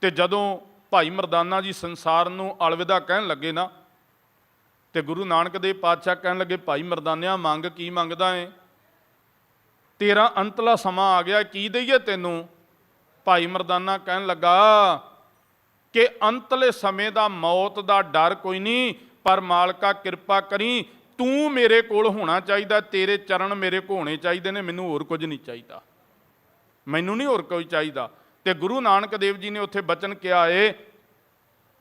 ਤੇ ਜਦੋਂ ਭਾਈ ਮਰਦਾਨਾ ਜੀ ਸੰਸਾਰ ਨੂੰ ਅਲਵਿਦਾ ਕਹਿਣ ਲੱਗੇ ਨਾ, ਤੇ ਗੁਰੂ ਨਾਨਕ ਦੇਵ ਪਾਤਸ਼ਾਹ ਕਹਿਣ ਲੱਗੇ, ਭਾਈ ਮਰਦਾਨਿਆ, ਮੰਗ ਕੀ ਮੰਗਦਾ ਏ? ਤੇਰਾ ਅੰਤਲਾ ਸਮਾਂ ਆ ਗਿਆ, ਕੀ ਦਈਏ ਤੈਨੂੰ? ਭਾਈ ਮਰਦਾਨਾ ਕਹਿਣ ਲੱਗਾ, ਕਿ ਅੰਤਲੇ ਸਮੇਂ ਦਾ ਮੌਤ ਦਾ ਡਰ ਕੋਈ ਨਹੀਂ, ਪਰ ਮਾਲਕਾ ਕਿਰਪਾ ਕਰੀ, ਤੂੰ ਮੇਰੇ ਕੋਲ ਹੋਣਾ ਚਾਹੀਦਾ, ਤੇਰੇ ਚਰਨ ਮੇਰੇ ਕੋਲ ਹੋਣੇ ਚਾਹੀਦੇ ਨੇ, ਮੈਨੂੰ ਹੋਰ ਕੁਝ ਨਹੀਂ ਚਾਹੀਦਾ। ਮੈਨੂੰ ਨਹੀਂ ਹੋਰ ਕੋਈ ਚਾਹੀਦਾ। ਤੇ ਗੁਰੂ ਨਾਨਕ ਦੇਵ ਜੀ ਨੇ ਉੱਥੇ ਬਚਨ ਕਿਹਾ ਏ,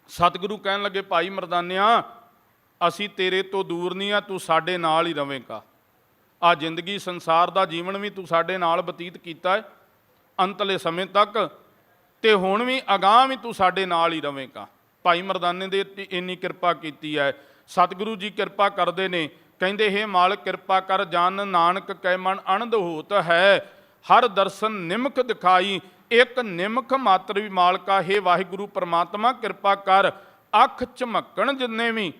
ਸਤਿਗੁਰੂ ਕਹਿਣ ਲੱਗੇ, ਭਾਈ ਮਰਦਾਨਿਆਂ, ਅਸੀਂ ਤੇਰੇ ਤੋਂ ਦੂਰ ਨਹੀਂ ਆ, ਤੂੰ ਸਾਡੇ ਨਾਲ ਹੀ ਰਵੇਂਗਾ। ਆ ਜ਼ਿੰਦਗੀ, ਸੰਸਾਰ ਦਾ ਜੀਵਨ ਵੀ ਤੂੰ ਸਾਡੇ ਨਾਲ ਬਤੀਤ ਕੀਤਾ ਹੈ ਅੰਤਲੇ ਸਮੇਂ ਤੱਕ, ਤੇ ਹੁਣ ਵੀ ਅਗਾਹ ਵੀ ਤੂੰ ਸਾਡੇ ਨਾਲ ਹੀ ਰਵੇਂਗਾ। ਭਾਈ ਮਰਦਾਨੇ ਦੇ ਇੰਨੀ ਕਿਰਪਾ ਕੀਤੀ ਹੈ। ਸਤਿਗੁਰੂ ਜੀ ਕਿਰਪਾ ਕਰਦੇ ਨੇ। ਕਹਿੰਦੇ, ਹੈ ਮਾਲਕ, ਕਿਰਪਾ ਕਰ, ਜਨ ਨਾਨਕ ਕੈ ਮਨ ਅਨੰਦ ਹੋਤ ਹੈ। ਹਰ ਦਰਸ਼ਨ ਨਿਮਕ ਦਿਖਾਈ। ਇੱਕ ਨਿਮਖ ਮਾਤਰ ਵੀ ਮਾਲਕਾ, ਹੈ ਵਾਹਿਗੁਰੂ ਪ੍ਰਮਾਤਮਾ, ਕਿਰਪਾ ਕਰ ਅੱਖ ਝਮਕਣ ਜਿੰਨੇ ਵੀ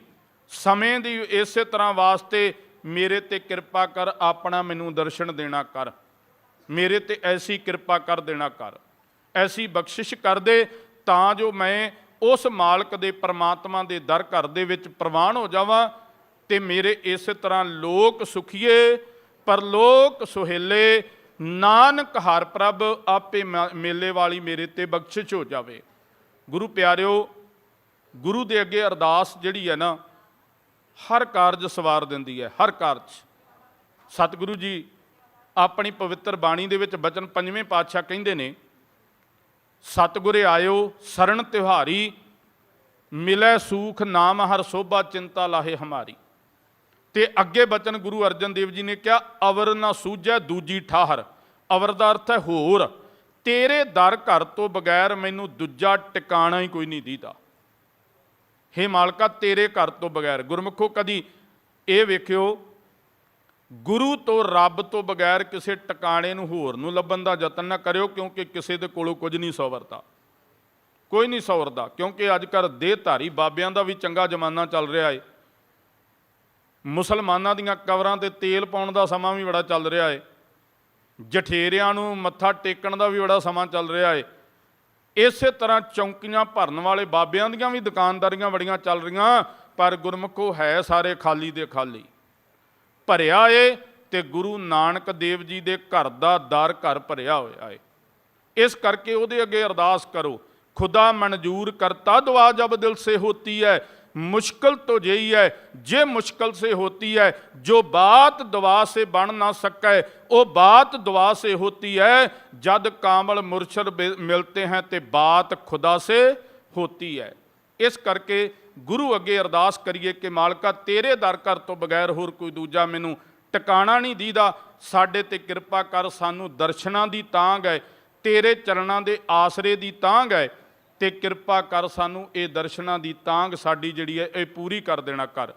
ਸਮੇਂ ਦੀ ਇਸੇ ਤਰ੍ਹਾਂ ਵਾਸਤੇ ਮੇਰੇ ਤੇ ਕਿਰਪਾ ਕਰ, ਆਪਣਾ ਮੈਨੂੰ ਦਰਸ਼ਨ ਦੇਣਾ ਕਰ। ਮੇਰੇ ਤੇ ਐਸੀ ਕਿਰਪਾ ਕਰ ਦੇਣਾ ਕਰ। ਐਸੀ ਬਖਸ਼ਿਸ਼ ਕਰ ਦੇ ਤਾਂ ਜੋ ਮੈਂ ਉਸ ਮਾਲਕ ਦੇ ਪ੍ਰਮਾਤਮਾ ਦੇ ਦਰ ਘਰ ਦੇ ਵਿੱਚ ਪ੍ਰਵਾਨ ਹੋ ਜਾਵਾਂ ਤੇ ਮੇਰੇ ਇਸੇ ਤਰ੍ਹਾਂ ਲੋਕ ਸੁਖੀਏ, ਪਰਲੋਕ ਸੁਹੇਲੇ ਨਾਨਕ ਹਰ ਪ੍ਰਭ ਆਪੇ ਮ- ਮੇਲੇ ਵਾਲੀ ਮੇਰੇ ਤੇ ਬਖਸ਼ਿਸ਼ ਹੋ ਜਾਵੇ। ਗੁਰੂ ਪਿਆਰਿਓ, ਗੁਰੂ ਦੇ ਅੱਗੇ ਅਰਦਾਸ ਜਿਹੜੀ ਹੈ ਨਾ, ਹਰ ਕਾਰਜ ਸਵਾਰ ਦਿੰਦੀ ਹੈ, ਹਰ ਕਾਰਜ। ਸਤਿਗੁਰੂ ਜੀ ਆਪਣੀ ਪਵਿੱਤਰ ਬਾਣੀ ਦੇ ਵਿੱਚ ਬਚਨ ਪੰਜਵੇਂ ਪਾਤਸ਼ਾਹ ਕਹਿੰਦੇ ਨੇ, ਸਤਿਗੁਰੇ ਆਇਓ ਸਰਣ ਤਿਉਹਾਰੀ ਮਿਲੈ ਸੂਖ ਨਾਮ ਹਰ ਸੋਭਾ ਚਿੰਤਾ ਲਾਹੇ ਹਮਾਰੀ। ਤੇ ਅੱਗੇ ਬਚਨ ਗੁਰੂ ਅਰਜਨ ਦੇਵ ਜੀ ਨੇ ਕਿਹਾ, ਅਵਰ ਨਾ ਸੂਝੈ ਦੂਜੀ ਠਾਹਰ, ਅਵਰ ਦਾ ਅਰਥ ਹੈ ਹੋਰ। ਤੇਰੇ ਦਰ ਘਰ ਤੋਂ ਬਗੈਰ ਮੈਨੂੰ ਦੂਜਾ ਟਿਕਾਣਾ ਹੀ ਕੋਈ ਨਹੀਂ ਦੀਦਾ ਹੇ ਮਾਲਕਾ, ਤੇਰੇ ਘਰ ਤੋਂ ਬਗੈਰ। ਗੁਰਮੁਖੋ, ਕਦੀ ਇਹ ਵੇਖਿਓ, ਗੁਰੂ ਤੋਂ ਰੱਬ ਤੋਂ ਬਗੈਰ ਕਿਸੇ ਟਿਕਾਣੇ ਨੂੰ ਹੋਰ ਨੂੰ ਲੱਭਣ ਦਾ ਯਤਨ ਨਾ ਕਰਿਓ, ਕਿਉਂਕਿ ਕਿਸੇ ਦੇ ਕੋਲੋਂ ਕੁਝ ਨਹੀਂ ਸਵਰਦਾ। ਕੋਈ ਨਹੀਂ ਸਵਰਦਾ, ਕਿਉਂਕਿ ਅੱਜ ਕੱਲ੍ਹ ਦੇਹਧਾਰੀ ਬਾਬਿਆਂ ਦਾ ਵੀ ਚੰਗਾ ਜ਼ਮਾਨਾ ਚੱਲ ਰਿਹਾ ਏ। ਮੁਸਲਮਾਨਾਂ ਦੀਆਂ ਕਬਰਾਂ ਤੇ ਤੇਲ ਪਾਉਣ ਦਾ ਸਮਾਂ ਵੀ ਬੜਾ ਚੱਲ ਰਿਹਾ ਏ। ਜਠੇਰਿਆਂ ਨੂੰ ਮੱਥਾ ਟੇਕਣ ਦਾ ਵੀ ਬੜਾ ਸਮਾਂ ਚੱਲ ਰਿਹਾ ਏ। ਇਸੇ ਤਰ੍ਹਾਂ ਚੌਂਕੀਆਂ ਭਰਨ ਵਾਲੇ ਬਾਬਿਆਂ ਦੀਆਂ ਵੀ ਦੁਕਾਨਦਾਰੀਆਂ ਬੜੀਆਂ ਚੱਲ ਰਹੀਆਂ, ਪਰ ਗੁਰਮੁਖੋ ਹੈ ਸਾਰੇ ਖਾਲੀ ਦੇ ਖਾਲੀ। ਭਰਿਆ ਏ ਤੇ ਗੁਰੂ ਨਾਨਕ ਦੇਵ ਜੀ ਦੇ ਘਰ ਦਾ ਦਰ ਘਰ ਭਰਿਆ ਹੋਇਆ ਏ। ਇਸ ਕਰਕੇ ਉਹਦੇ ਅੱਗੇ ਅਰਦਾਸ ਕਰੋ, ਖੁਦਾ ਮਨਜੂਰ ਕਰਤਾ ਦੁਆ ਜਬ ਦਿਲ ਸੇ ਹੋਤੀ ਹੈ ਮੁਸ਼ਕਲ तो यही है जे मुश्किल से होती है जो बात दुआ से बन ना सके वो बात दुआ से होती है जद कामल मुरशद बे- मिलते हैं ते बात खुदा से होती है ਇਸ ਕਰਕੇ ਗੁਰੂ ਅੱਗੇ ਅਰਦਾਸ ਕਰੀਏ ਕਿ ਮਾਲਕਾ ਤੇਰੇ ਦਰ ਘਰ ਤੋਂ ਬਗੈਰ ਹੋਰ ਕੋਈ ਦੂਜਾ ਮੈਨੂੰ ਟਿਕਾਣਾ ਨਹੀਂ ਦੀਦਾ ਸਾਡੇ ਤੇ ਕਿਰਪਾ ਕਰ ਸਾਨੂੰ ਦਰਸ਼ਨਾਂ ਦੀ ਤਾਂਗ ਹੈ ਤੇਰੇ ਚਰਨਾਂ ਦੇ ਆਸਰੇ ਦੀ ਤਾਂਗ ਹੈ ਤੇ ਕਿਰਪਾ ਕਰ ਸਾਨੂੰ ਇਹ ਦਰਸ਼ਨਾਂ ਦੀ ਤਾਂਗ ਸਾਡੀ ਜਿਹੜੀ ਹੈ, ਇਹ ਪੂਰੀ ਕਰ ਦੇਣਾ ਕਰ